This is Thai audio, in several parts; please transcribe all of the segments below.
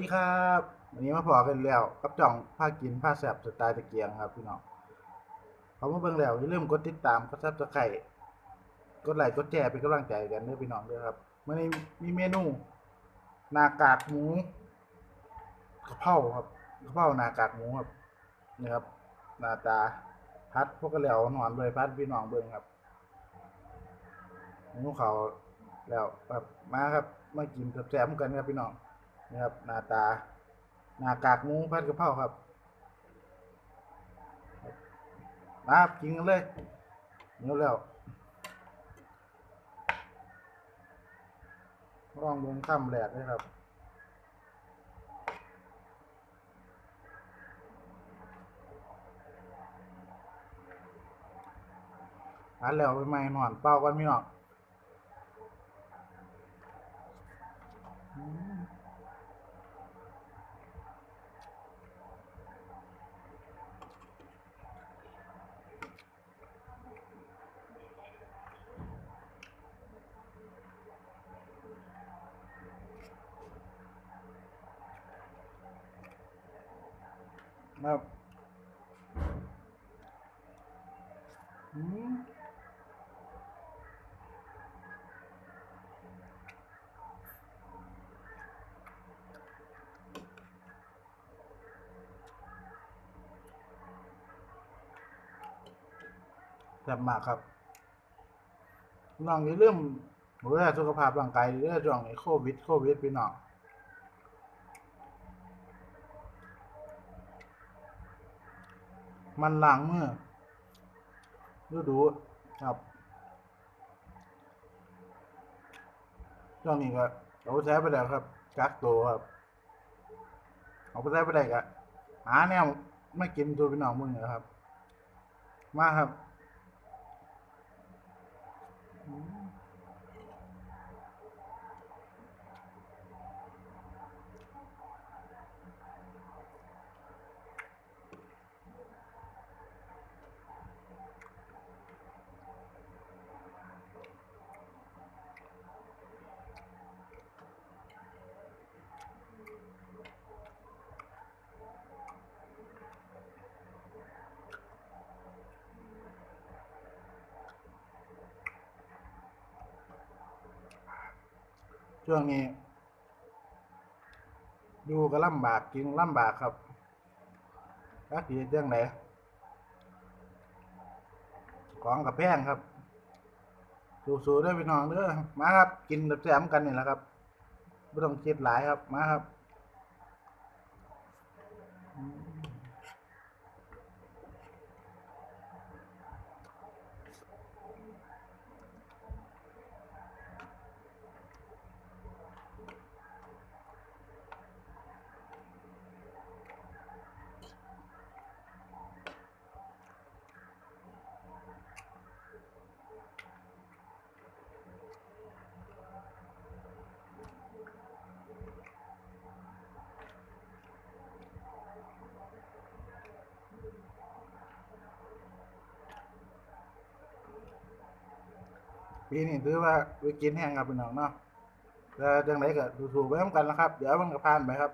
สวัสดีครับวันนี้มาพอกันแล้วกับจ่องผ้ากินผ้าแสบสไตล์ตะเกียงครับพี่น้องเขามาเบิ่งแล้วอย่าลืมกดติดตามกดซับสไครต์กดไลค์กดแชร์เป็นกำลังใจกันด้อพี่น้องด้วยครับวันนี้มีเมนูนากากหมูกะเพราครับกะเพรานากากหมูครับนี่ครับหน้าตาพัดพวกกระเหลวหนอนเลยพัดพี่น้องเบิ่งครับเมนูเขาวแล้วครับมาครับมากินแซ่บๆกันครับพี่น้อง นะครับหน้าตาหน้ากากหมูผัดกะเพราครับมาครับกินกันเลยเนื้อแล้วลองเบิ่งข้ามแหลกเลยครับอันแล้วไปใหม่หนอนเป้ากันพี่น้ออืม ครับอืมแซ่บมากครับน้องอย่าลืมดูแลสุขภาพร่างกายเรื่องช่วงนี้โควิดโควิดพี่น้อง มันล้างมือดูดูครับช่วงนี้ก็เอาไปใช้ไปแล้วครับกักตัวครับ เอาไปใช้ไปได้ก็หาแนวไม่กินตัวพี่น้องมึงนะครับ มาครับ ช่วงนี้อยู่ก็ลำบากกินลำบากครับรักดีเรื่องไหนของกับแพงครับ สู้ๆด้วยพี่น้องเด้อมาครับ กินแบบแซมกันนี่แหละครับไม่ต้องคิดหลายครับมาครับ ปีนี้ถือว่าไปกินแห้งครับพี่น้องเนาะแต่จังไรก็สู้ๆไปพร้อมกันนะครับ เดี๋ยวมันก็ผ่านไปครับ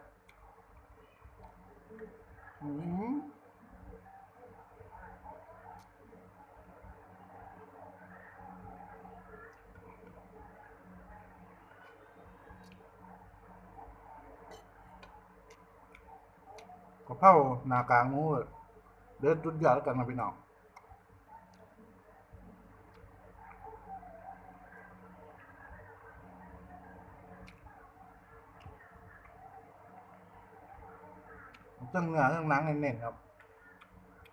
อืมกะเพราหนากลางหมูเดือดจุดยอดแล้วกันนะพี่น้อง เครื่องเนื้อเครื่องหนังเน้นๆครับ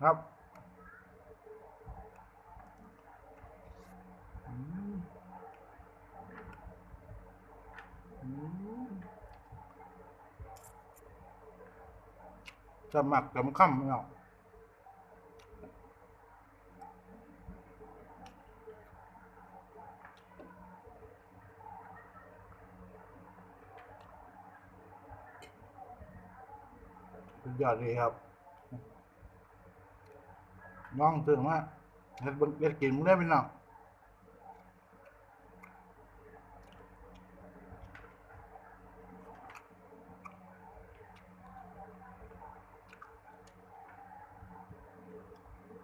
ครับจะหมักจะมันค่ำเนาะ สุดยอดดีครับ น้องถึงว่าเล็ดเล็ดกินมึงได้ไหมนหนัก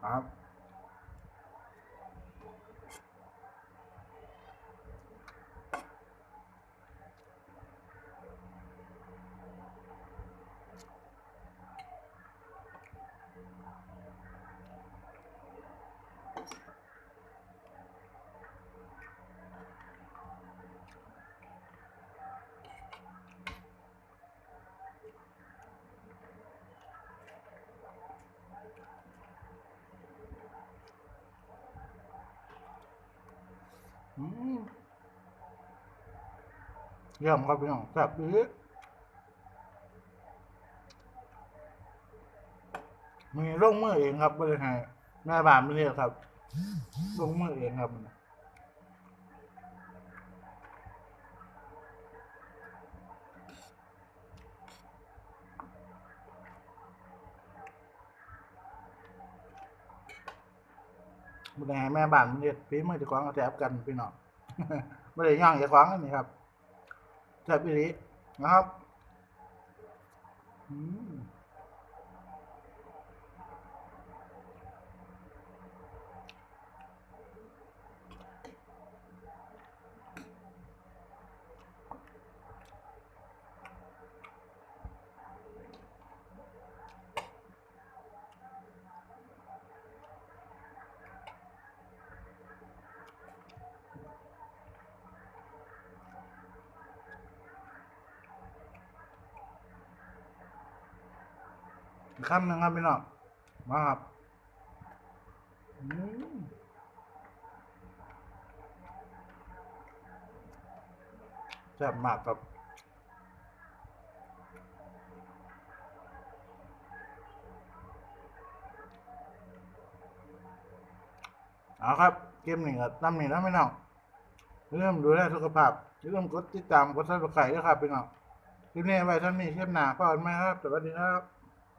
ครับ เยี่ยมครับพี่น้องแซ่บอีมีลงมือเองครับบริหารแม่บ้านไม่เรียกครับลงมือเองครับ บริหารแม่บ้านมันเรียกฝีมือจะคว้าของแทบกันพี่น้องไม่ได้ย่างจะคว้างนี่ครับแทบอีหลีนะครับ อืม คำหนึ่งครับพี่น้องมาครับแซ่บมากครับเอาครับ เกมหนึ่งครับน้ำหนึ่งนะพี่น้องเริ่มดูแลสุขภาพอย่มกดติดตามกดซับสไครต์ด้วยครับพี่น้องคลิปนี้ไว้ท่านนี้เช่หนาก็อ่อนไหมครับ สวัสดีครับ